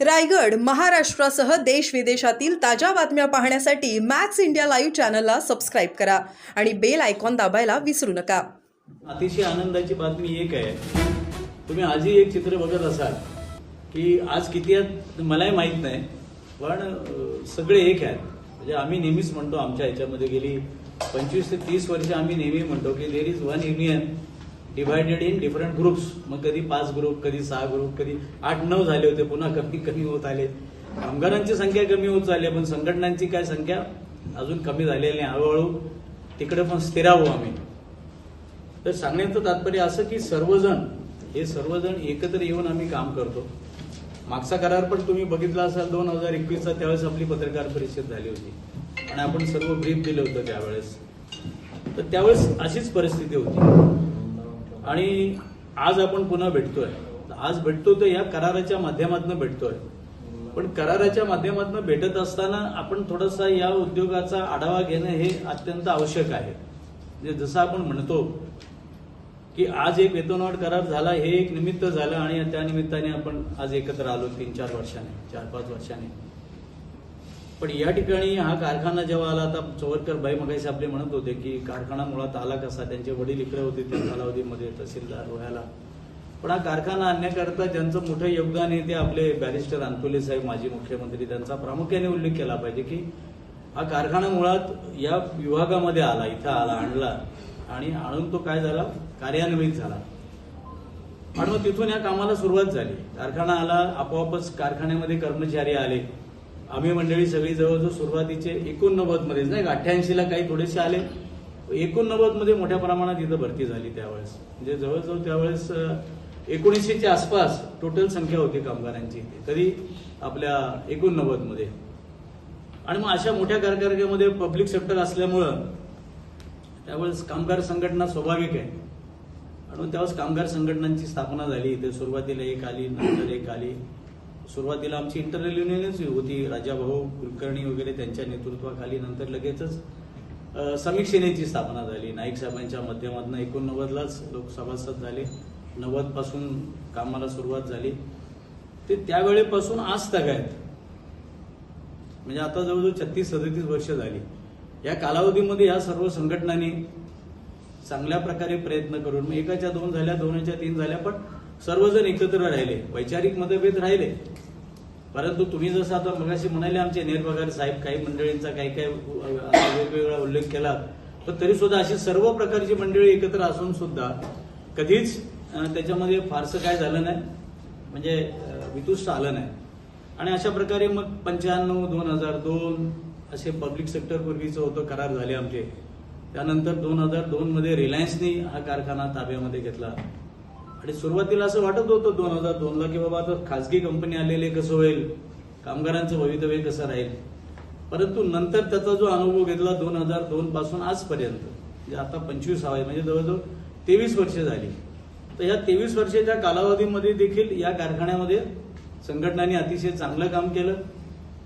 रायगड महाराष्ट्रासह देश विदेशातील ताज्या बातम्या पाहण्यासाठी मॅक्स इंडिया लाईव्ह चॅनलला सबस्क्राईब करा आणि बेल आयकॉन दाबायला विसरू नका. अतिशय आनंदाची बातमी एक आहे. तुम्ही आजही एक चित्र बघत असाल की आज किती आहेत मलाही माहीत नाही पण सगळे एक आहेत. म्हणजे आम्ही नेहमीच म्हणतो आमच्या ह्याच्यामध्ये गेली पंचवीस ते तीस वर्ष आम्ही नेहमी म्हणतो की there is one union divided in different groups मग कधी पाच ग्रुप कधी सहा ग्रुप कधी आठ नऊ झाले होते पुन्हा कमी कमी होत आले. कामगारांची संख्या कमी होत चालली आहे, पण संघटनांची काय संख्या अजून कमी झालेली आहे हळूहळू तिकडे पण स्थिरावू आम्ही. तर सांगण्याचं तात्पर्य असं की सर्वजण हे सर्वजण एकत्र येऊन आम्ही काम करतो. मागचा करार पण तुम्ही बघितला असाल दोन हजार एकवीसचा त्यावेळेस आपली पत्रकार परिषद झाली होती. आणि आपण सर्व ब्रीफ दिलं होतं त्यावेळेस. तर त्यावेळेस अशीच परिस्थिती होती. आणि आज आपण पुन्हा भेटतोय. आज भेटतो तर या कराराच्या माध्यमातून भेटतोय. पण कराराच्या माध्यमातून भेटत असताना आपण थोडासा या उद्योगाचा आढावा घेणं हे अत्यंत आवश्यक आहे. म्हणजे जसं आपण म्हणतो की आज एक वेतनवाढ करार झाला हे एक निमित्त झालं आणि त्या निमित्ताने आपण आज एकत्र आलो तीन चार वर्षाने चार पाच वर्षाने. पण या ठिकाणी हा कारखाना जेव्हा आला आता चोरकर बाई मगाशी आपले म्हणत होते की कारखाना मुळात आला कसा? त्यांचे वडील इकडे होते त्या कालावधीमध्ये तहसीलदार रोह्याला पण हा कारखाना आणण्याकरता ज्यांचं मोठं योगदान आहे ते आपले बॅरिस्टर अंतुले साहेब माजी मुख्यमंत्री त्यांचा प्रामुख्याने उल्लेख केला पाहिजे की हा कारखाना मुळात या विभागामध्ये आला इथं आला आणला. आणि आणून तो काय झाला? कार्यान्वित झाला. आणि मग तिथून या कामाला सुरुवात झाली. कारखाना आला आपोआपच कारखान्यामध्ये कर्मचारी आले. आम्ही मंडळी सगळी जवळजवळ सुरुवातीचे एकोणनव्वद मध्येच नाही अठ्ठ्याऐंशीला काही थोडेसे आले. एकोणनव्वदमध्ये मोठ्या प्रमाणात इथं भरती झाली त्यावेळेस. म्हणजे जवळजवळ त्यावेळेस एकोणीसशेच्या आसपास टोटल संख्या होती कामगारांची इथे. कधी आपल्या एकोणनव्वदमध्ये आणि मग अशा मोठ्या कारखान्यामध्ये पब्लिक सेक्टर असल्यामुळं त्यावेळेस कामगार संघटना स्वाभाविक आहे. आणि त्यावेळेस कामगार संघटनांची स्थापना झाली. इथे सुरुवातीला एक आली नंतर एक आली. सुरुवातीला आमची इंटरनल युनियनच होती राजाभाऊ कुलकर्णी वगैरे त्यांच्या नेतृत्वाखाली नंतर लगेचच समीक्षेनेची स्थापना झाली. नाईक साहेबांच्या माध्यमातून एकोणनव्वदलाच लोक सभासद झाले. नव्वदपासून कामाला सुरुवात झाली. ते त्यावेळेपासून आज तक आहेत. म्हणजे आता जवळजवळ छत्तीस सदतीस वर्ष झाली. या कालावधीमध्ये या सर्व संघटनांनी चांगल्या प्रकारे प्रयत्न करून मग एकाच्या दोन झाल्या दोनाच्या तीन झाल्या पण सर्वजण एकत्र राहिले. वैचारिक मतभेद राहिले. परंतु तुम्ही जसं आता मगाशी म्हणाले आमचे नेरपगार साहेब काही मंडळींचा काही काही वेगवेगळा उल्लेख केला पण तरी सुद्धा अशी सर्व प्रकारची मंडळी एकत्र असून सुद्धा कधीच त्याच्यामध्ये फारसं काय झालं नाही. म्हणजे वितुष्ट आलं नाही. आणि अशा प्रकारे मग पंच्याण्णव दोन हजार दोन असे पब्लिक सेक्टर पूर्वीचं होतं करार झाले आमचे. त्यानंतर दोन हजार दोनमध्ये रिलायन्सनी हा कारखाना ताब्यामध्ये घेतला. आणि सुरुवातीला असं वाटत होतं दोन हजार दोनला की बाबा आता खासगी कंपनी आलेले कसं होईल? कामगारांचं भवितव्य कसं राहील? परंतु नंतर त्याचा जो अनुभव घेतला दोन हजार दोन पासून आजपर्यंत म्हणजे आता पंचवीस आहे म्हणजे जवळजवळ तेवीस वर्ष झाली. तर या तेवीस वर्षाच्या कालावधीमध्ये देखील या कारखान्यामध्ये संघटनांनी अतिशय चांगलं काम केलं.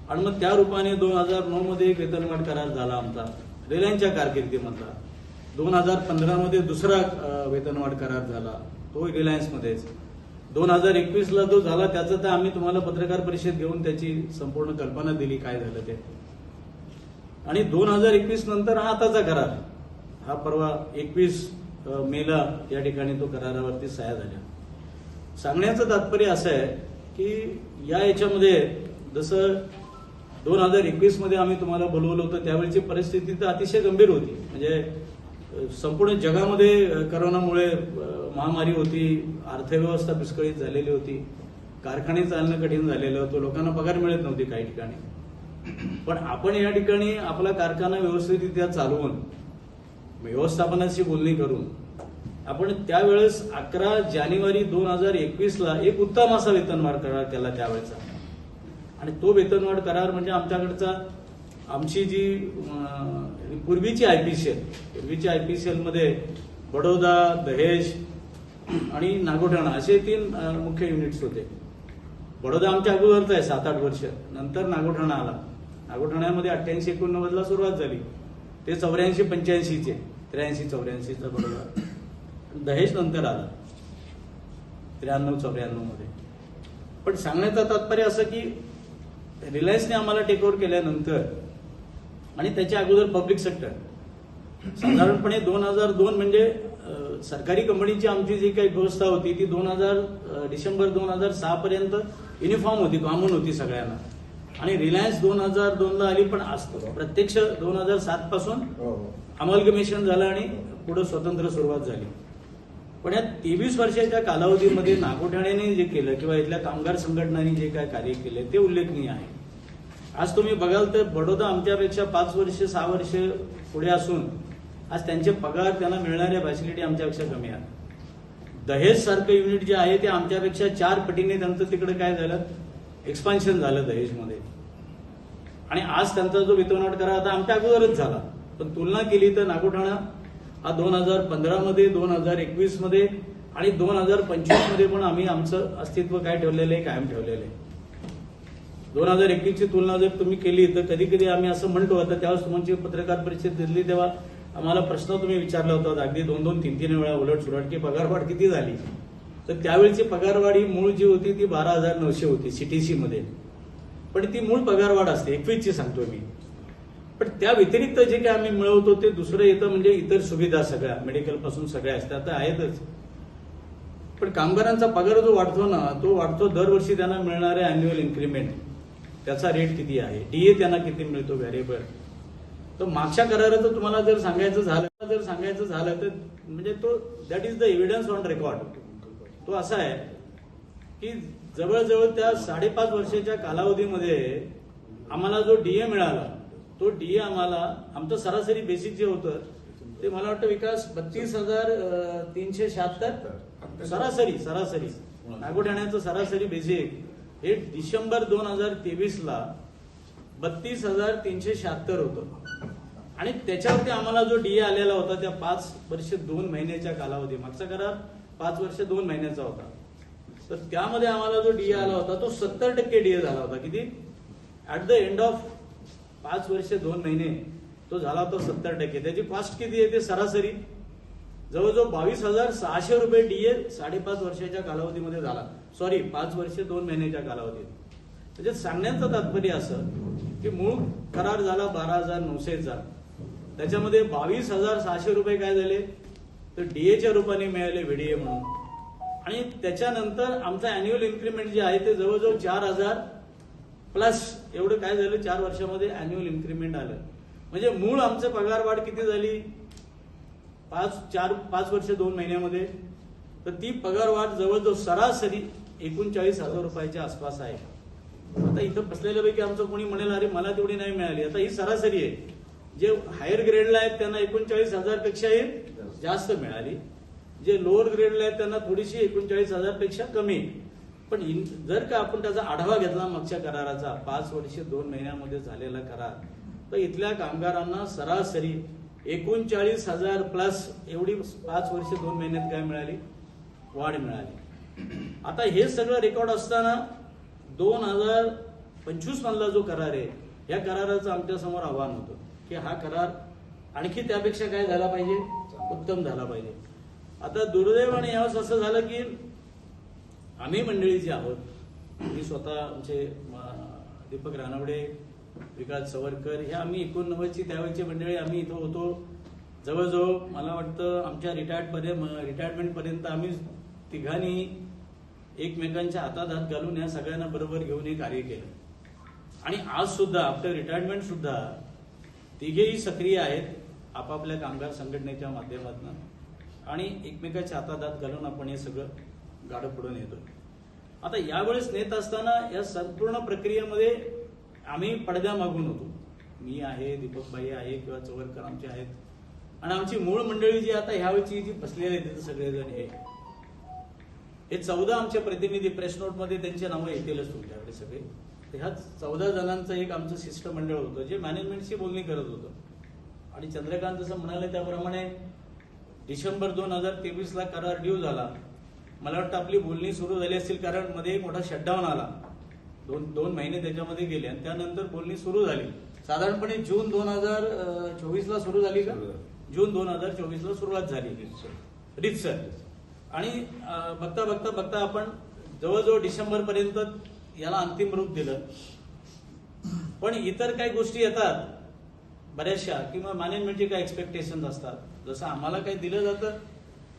आणि मग त्या रूपाने दोन हजार नऊ मध्ये एक वेतनवाढ करार झाला आमचा रिलायन्सच्या कारकिर्दीमधला. दोन हजार पंधरामध्ये दुसरा वेतनवाढ करार झाला. तो रिलायन्समध्येच दोन हजार एकवीसला जो झाला त्याचं तर आम्ही तुम्हाला पत्रकार परिषद घेऊन त्याची संपूर्ण कल्पना दिली काय झालं ते. आणि दोन हजार एकवीस नंतर हा आताचा करार. हा परवा एकवीस मेला या ठिकाणी तो करारावरती सह्या झाल्या. सांगण्याचं तात्पर्य असं आहे की या याच्यामध्ये जसं दोन हजार एकवीसमध्ये आम्ही तुम्हाला बोलवलं होतं त्यावेळीची परिस्थिती तर अतिशय गंभीर होती. म्हणजे संपूर्ण जगामध्ये करोनामुळे महामारी होती अर्थव्यवस्था विस्कळीत झालेली होती कारखाने चालणं कठीण झालेलं होतं लोकांना पगार मिळत नव्हती काही ठिकाणी. पण आपण या ठिकाणी आपला कारखाना व्यवस्थितरित्या चालवून व्यवस्थापनाशी बोलणी करून आपण त्यावेळेस अकरा जानेवारी दोन हजार एकवीसला एक उत्तम असा वेतनवाढ करार केला त्यावेळेचा. आणि तो वेतनवाढ करार म्हणजे आमच्याकडचा आमची जी अं, पूर्वीची आय पूर्वीची सी एलमध्ये बडोदा दहेज आणि नागोठाणा असे तीन मुख्य युनिट्स होते. बडोदा आमच्या अगोदरच आहे सात आठ वर्ष. नंतर नागोठाणा आला. नागोठाण्यामध्ये अठ्ठ्याऐंशी एकोणनव्वदला सुरुवात झाली. ते चौऱ्याऐंशी पंच्याऐंशीचे. त्र्याऐंशी चौऱ्याऐंशीचा बडोदा. दहेज नंतर आला. त्र्याण्णव चौऱ्याण्णवमध्ये. पण सांगण्याचं तात्पर्य असं की रिलायन्सने आम्हाला टेकओव्हर केल्यानंतर आणि त्याच्या अगोदर पब्लिक सेक्टर साधारणपणे दोन हजार दोन म्हणजे सरकारी कंपनीची आमची जी काही व्यवस्था होती ती दोन हजार डिसेंबर दोन हजार सहा पर्यंत युनिफॉर्म होती कॉमन होती सगळ्यांना. आणि रिलायन्स दोन हजार दोन ला आली पण आज प्रत्यक्ष दोन हजार सात पासून अमलगमेशन झालं आणि पुढे स्वतंत्र सुरुवात झाली. पण या तेवीस वर्षाच्या कालावधीमध्ये नागोठाण्याने जे केलं किंवा इथल्या कामगार संघटनांनी जे काय कार्य केले ते उल्लेखनीय आहे. आज तुम्ही बघाल तर बडोदा आमच्यापेक्षा पाच वर्ष सहा वर्ष पुढे असून आज त्यांचे पगार त्यांना मिळणाऱ्या फॅसिलिटी आमच्यापेक्षा कमी आहेत. दहेज सारखं युनिट जे आहे ते आमच्यापेक्षा चार पटीने त्यांचं तिकडे काय झालं? एक्सपान्शन झालं दहेजमध्ये. आणि आज त्यांचा जो वेतनवाढ करा आता आमच्या अगोदरच झाला. पण तुलना केली तर नागोठाणा हा दोन हजार पंधरामध्ये दोन हजार एकवीसमध्ये आणि दोन हजार पंचवीसमध्ये पण आम्ही आमचं अस्तित्व काय ठेवलेलं आहे कायम ठेवलेलं आहे. दोन हजार एकवीसची तुलना जर तुम्ही केली तर कधी कधी आम्ही असं म्हणतो आता त्यावेळेस तुमची पत्रकार परिषद दिली तेव्हा आम्हाला प्रश्न तुम्ही विचारला होता. अगदी दोन दोन तीन तीन वेळा उलट सुलट की पगारवाढ किती झाली? तर त्यावेळची पगारवाढ ही मूळ जी होती ती बारा हजार नऊशे होती सीटीसी मध्ये. पण ती मूळ पगारवाढ असते एकवीसची सांगतो मी. पण त्या व्यतिरिक्त जे काही आम्ही मिळवतो ते दुसरं येतं म्हणजे इतर सुविधा सगळ्या मेडिकलपासून सगळ्या असतात तर आहेतच. पण कामगारांचा पगार जो वाढतो ना तो वाढतो दरवर्षी त्यांना मिळणारे अॅन्युअल इन्क्रीमेंट त्याचा रेट किती आहे? डीए त्यांना किती मिळतो व्हॅरिएबल तर मागच्या कराराचं तुम्हाला जर सांगायचं झालं जर सांगायचं झालं तर म्हणजे तो that is the evidence on record तो असा आहे की जवळजवळ त्या साडेपाच वर्षाच्या कालावधीमध्ये आम्हाला जो डीए मिळाला तो डीए आम्हाला आमचं सरासरी बेसिक जे होतं ते मला वाटतं विकास बत्तीस हजार तीनशे शहात्तर? सरासरी सरासरी. नागोठाण्याचं सरासरी बेसिक हे डिसेंबर दोन हजार तेवीस ला बत्तीस हजार तीनशे शहात्तर होतं. आणि त्याच्यावरती आम्हाला जो डीए आलेला होता त्या पाच वर्ष दोन महिन्याच्या कालावधी मागचा करार पाच वर्ष दोन महिन्याचा होता. तर त्यामध्ये आम्हाला जो डीए आला होता तो सत्तर टक्के डीए झाला होता. किती? ऍट द एंड ऑफ पाच वर्ष दोन महिने तो झाला होता सत्तर टक्के. त्याची कॉस्ट किती आहे ते सरासरी? जवळजवळ बावीस हजार सहाशे रुपये डीए साडेपाच वर्षाच्या कालावधीमध्ये झाला. सॉरी पाच वर्ष दोन महिन्याच्या कालावधीत. म्हणजे सांगण्याचं तात्पर्य असं की मूळ करार झाला बारा हजार नऊशेचा. त्याच्यामध्ये बावीस हजार सहाशे रुपये काय झाले? तर डीएच्या रूपाने मिळाले व्हीडीए म्हणून. आणि त्याच्यानंतर आमचं अॅन्युअल इन्क्रीमेंट जे आहे ते जवळजवळ चार हजार प्लस एवढं काय झालं? चार वर्षामध्ये अॅन्युअल इन्क्रीमेंट आलं. म्हणजे मूळ आमचं पगार वाढ किती झाली? पाच चार पाच वर्ष दोन महिन्यामध्ये. तर ती पगार वाढ जवळजवळ सरासरी एकोणचाळीस हजार रुपयाच्या आसपास आहे. आता इथं बसलेल्यापैकी आमचं कोणी म्हणेल अरे मला तेवढी नाही मिळाली. आता ही सरासरी आहे. जे हायर ग्रेडला आहेत त्यांना एकोणचाळीस हजार पेक्षाही जास्त मिळाली. जे लोअर ग्रेडला आहेत त्यांना थोडीशी एकोणचाळीस हजारपेक्षा कमी. पण इन- जर का आपण त्याचा आढावा घेतला मागच्या कराराचा पाच वर्ष दोन महिन्यामध्ये झालेला करार तर इथल्या कामगारांना सरासरी एकोणचाळीस हजार प्लस एवढी पाच वर्ष दोन महिन्यात काय मिळाली? वाढ मिळाली. आता हे सगळं रेकॉर्ड असताना दोन हजार पंचवीस मधला जो करार आहे या कराराचं आमच्यासमोर आव्हान होतं की हा करार आणखी त्यापेक्षा काय झाला पाहिजे? उत्तम झाला पाहिजे. आता दुर्दैवाने यावेळेस असं झालं की आम्ही मंडळी जी आहोत. मी स्वतः आमचे दीपक रानवडे विकास सवरकर हे आम्ही एकोणनव्वदची त्यावेळची मंडळी आम्ही इथं होतो. जवळजवळ मला वाटतं आमच्या रिटायर्ड रिटायरमेंटपर्यंत रिटायरमेंट पर्यंत आम्ही तिघांनी एकमेकांच्या हातात हात घालून या सगळ्यांना बरोबर घेऊन हे कार्य केलं. आणि आज सुद्धा आफ्टर रिटायरमेंट सुद्धा तिघेही सक्रिय आहेत आपापल्या कामगार संघटनेच्या माध्यमातून. आणि एकमेकाच्या हातात हात घालून आपण हे सगळं गाडं पुढून येतो आता यावेळेस नेत असताना या संपूर्ण प्रक्रियेमध्ये आम्ही पडद्या मागून होतो. मी आहे दीपकबाई आहे किंवा चवरकर आमचे आहेत. आणि आमची मूळ मंडळी जी आता ह्यावेळची जी बसलेली आहेत तिथं सगळेजण हे. हे चौदा आमचे प्रतिनिधी प्रेस नोटमध्ये त्यांचे नावं येतीलच तुमच्याकडे सगळे. तर ह्या चौदा जणांचं एक आमचं शिष्टमंडळ होतं जे मॅनेजमेंटशी बोलणी करत होतं. आणि चंद्रकांत जसं म्हणाले त्याप्रमाणे डिसेंबर दोन हजार तेवीस ला करार ड्यू झाला. मला वाटतं आपली बोलणी सुरू झाली असतील कारण मध्ये एक मोठा शटडाऊन आला. दोन दोन महिने त्याच्यामध्ये गेले आणि त्यानंतर बोलणी सुरू झाली. साधारणपणे जून दोन हजार चोवीस ला सुरू झाली का? जून दोन हजार चोवीस ला सुरुवात झाली. रितसर आणि बघता बघता बघता आपण जवळजवळ डिसेंबर पर्यंत याला अंतिम रूप दिलं. पण इतर काही गोष्टी येतात बऱ्याचशा किंवा मॅनेजमेंटचे काही एक्सपेक्टेशन असतात. जसं आम्हाला काही दिलं जातं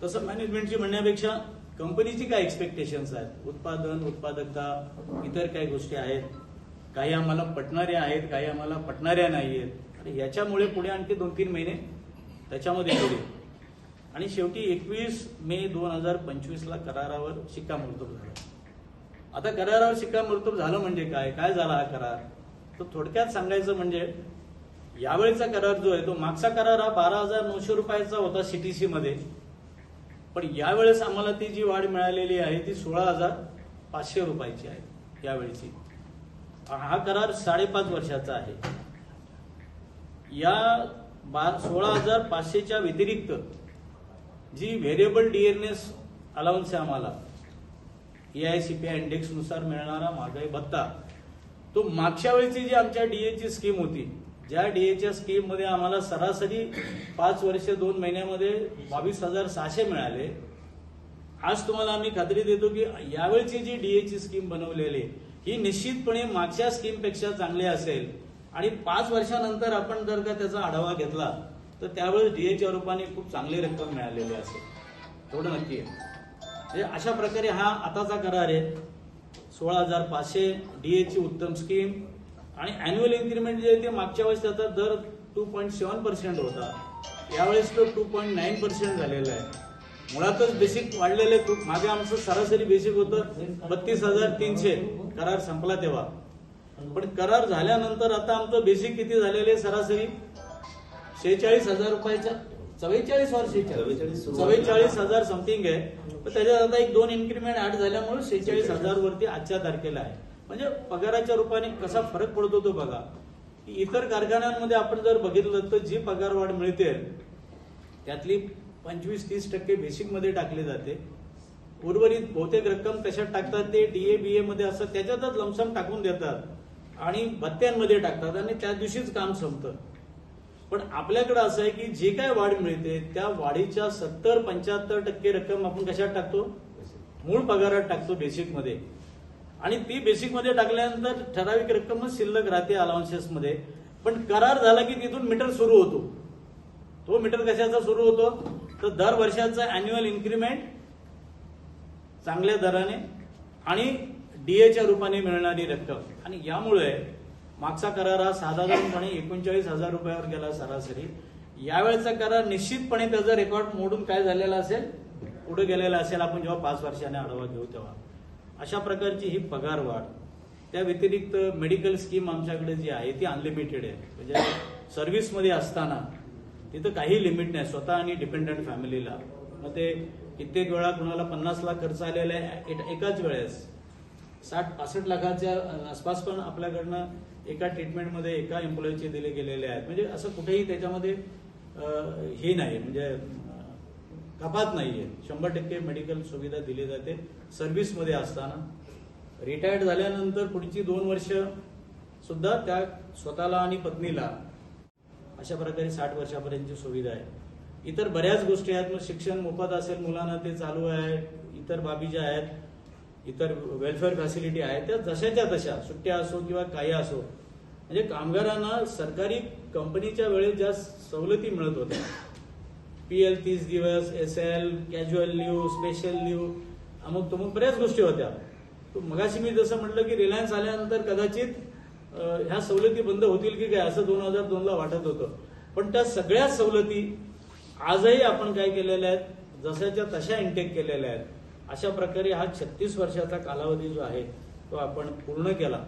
तसं मॅनेजमेंटची म्हणण्यापेक्षा कंपनीची काय एक्सपेक्टेशन्स आहेत? उत्पादन उत्पादकता इतर काही गोष्टी आहेत. काही आम्हाला पटणाऱ्या आहेत काही आम्हाला पटणाऱ्या नाही आहेत आणि याच्यामुळे पुढे आणखी दोन तीन महिने त्याच्यामध्ये गेले आणि शेवटी एकवीस मे दोन हजार पंचवीसला करारावर शिक्कामोर्तब झाला. आता करारावर शिक्कामोर्तब झालं म्हणजे काय? काय झाला हा करार? तर थोडक्यात सांगायचं म्हणजे यावेळीचा करार जो आहे तो मागचा करार हा बारा हजार नऊशे रुपयाचा होता सीटीसी मध्ये. पण यावेळेस आम्हाला ती जी वाढ मिळालेली आहे ती सोळा हजार पाचशे रुपयाची आहे यावेळीची. हा करार साडेपाच वर्षाचा आहे. या बा सोळा हजार पाचशेच्या व्यतिरिक्त जी व्हेरिएबल डीएनएस अलाउन्स आहे आम्हाला A I C P I इंडेक्सनुसार मिळणारा महागाई भत्ता. तो मागच्या वेळेची जी आमच्या डीएची स्कीम होती ज्या डीएच्या स्कीममध्ये आम्हाला सरासरी पाच वर्ष दोन महिन्यामध्ये बावीस हजार सहाशे मिळाले. आज तुम्हाला आम्ही खात्री देतो की यावेळची जी डीएची स्कीम बनवलेली आहे, ही निश्चितपणे मागच्या स्कीमपेक्षा चांगली असेल. आणि पाच वर्षानंतर आपण जर का त्याचा आढावा घेतला तर त्यावेळेस डीएच्या रूपाने खूप चांगली रक्कम मिळालेली असेल. थोडं नक्की आहे. म्हणजे अशा प्रकारे हा आताचा करार आहे. सोळा हजार पाचशे डीएची उत्तम स्कीम आणि अॅन्युअल इन्क्रीमेंट जे आहे ते मागच्या वेळेस त्याचा दर टू पॉईंट सेवन पर्सेंट होता. यावेळेस तो टू पॉईंट नाईन पर्सेंट झालेला आहे. मुळातच बेसिक वाढलेले खूप. मागे आमचं सरासरी बेसिक होतं बत्तीस हजार तीनशे. करार संपला तेव्हा. पण करार झाल्यानंतर आता आमचं बेसिक किती झालेले आहे सरासरी? शेहेचाळीस हजार रुपयाच्या चव्वेचाळीस वर चव्वेचाळीस. चव्वेचाळीस हजार समथिंग आहे. पण त्याच्यात आता एक दोन इन्क्रीमेंट ऍड झाल्यामुळे शेहेचाळीस हजार वरती आजच्या तारखेला आहे. म्हणजे पगाराच्या रूपाने कसा फरक पडतो तो बघा. की इतर कारखान्यांमध्ये आपण जर बघितलं तर जी पगार वाढ मिळते त्यातली पंचवीस तीस टक्के बेसिकमध्ये टाकली जाते. उर्वरित बहुतेक रक्कम कशात टाकतात ते? डीए बीए मध्ये असतात. त्याच्यातच लमसम टाकून देतात. आणि भत्त्यांमध्ये टाकतात. आणि त्या दिवशीच काम संपतं. पण आपल्याकडे असं आहे की जे काय वाढ मिळते त्या वाढीच्या सत्तर पंच्याहत्तर टक्के रक्कम आपण कशात टाकतो? मूळ पगारात टाकतो बेसिकमध्ये. आणि ती बेसिकमध्ये टाकल्यानंतर ठराविक रक्कमच शिल्लक राहते अलाउन्सेसमध्ये पण करार झाला की तिथून मीटर सुरू होतो. तो मीटर कशाचा सुरू होतो? तर दर वर्षाचा अॅन्युअल इन्क्रीमेंट चांगल्या दराने आणि डीएच्या रूपाने मिळणारी रक्कम. आणि यामुळे मागचा करार हा साधारणपणे एकोणचाळीस हजार रुपयावर गेला सरासरी. यावेळेचा करार निश्चितपणे त्याचा रेकॉर्ड मोडून काय झालेला असेल? पुढे गेलेला असेल. आपण जेव्हा पाच वर्षाने आढावा घेऊ तेव्हा. अशा प्रकारची ही पगार वाढ. त्या व्यतिरिक्त मेडिकल स्कीम आमच्याकडे जी आहे ती अनलिमिटेड आहे. म्हणजे सर्व्हिसमध्ये असताना तिथं काही लिमिट नाही. स्वतः आणि डिपेंडंट फॅमिलीला मग ते कित्येक वेळा कुणाला पन्नास लाख खर्च आलेला आहे एकाच वेळेस. साठ पासष्ट लाखाच्या आसपास पण आपल्याकडनं एका ट्रीटमेंटमध्ये एका एम्प्लॉईचे दिले गेलेले आहेत. म्हणजे असं कुठेही त्याच्यामध्ये हे नाही म्हणजे कपात नाही आहे शंभर टक्के मेडिकल सुविधा दिली जाते. सर्व्हिसमध्ये असताना. रिटायर्ड झाल्यानंतर पुढची दोन वर्ष सुद्धा त्या स्वतःला आणि पत्नीला अशा प्रकारे साठ वर्षापर्यंतची सुविधा आहे. इतर बऱ्याच गोष्टी आहेत. मग शिक्षण मोफत असेल मुलांना ते चालू आहे. इतर बाबी ज्या आहेत इतर वेलफेअर फॅसिलिटी आहेत त्या जशाच्या तशा सुट्ट्या असो किंवा काही असो. म्हणजे कामगारांना सरकारी कंपनीच्या वेळेस ज्या सवलती मिळत होत्या. पी एल तीस दिवस S L casual leave special leave अमुक तमुक बऱ्याच गोष्टी होत्या. मगाशी मी जसं म्हटलं की रिलायन्स आल्यानंतर कदाचित ह्या सवलती बंद होतील की काय असं दोन हजार दोनला वाटत होतं. पण त्या सगळ्या सवलती आजही आपण काय केलेल्या आहेत? जशाच्या तशा इंटेक केलेल्या आहेत. अशा प्रकारे हा छत्तीस वर्षाचा कालावधी जो आहे तो आपण पूर्ण केला.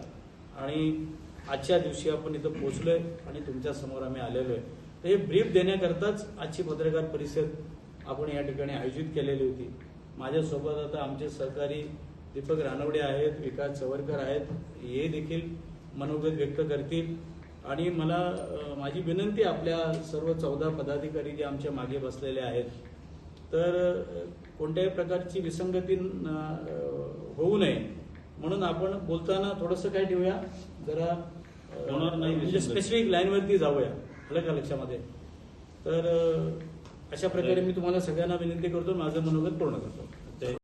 आणि आजच्या दिवशी आपण इथं पोचलोय आणि तुमच्यासमोर आम्ही आलेलो आहे. तर हे ब्रीफ देण्याकरताच आजची पत्रकार परिषद आपण या ठिकाणी आयोजित केलेली होती. माझ्यासोबत आता आमचे सहकारी दीपक रानवडे आहेत विकास चवरकर आहेत हे देखील मनोगत व्यक्त करतील. आणि मला माझी विनंती आपल्या सर्व चौदा पदाधिकारी जे आमच्या मागे बसलेले आहेत. तर कोणत्याही प्रकारची विसंगती होऊ नये. म्हणून आपण बोलताना थोडंसं काय ठेवूया. जरा होणार नाही म्हणजे. स्पेसिफिक लाईनवरती जाऊया आलं का लक्षामध्ये. तर अशा प्रकारे मी तुम्हाला सगळ्यांना विनंती करतो माझं मनोगत पूर्ण करतो.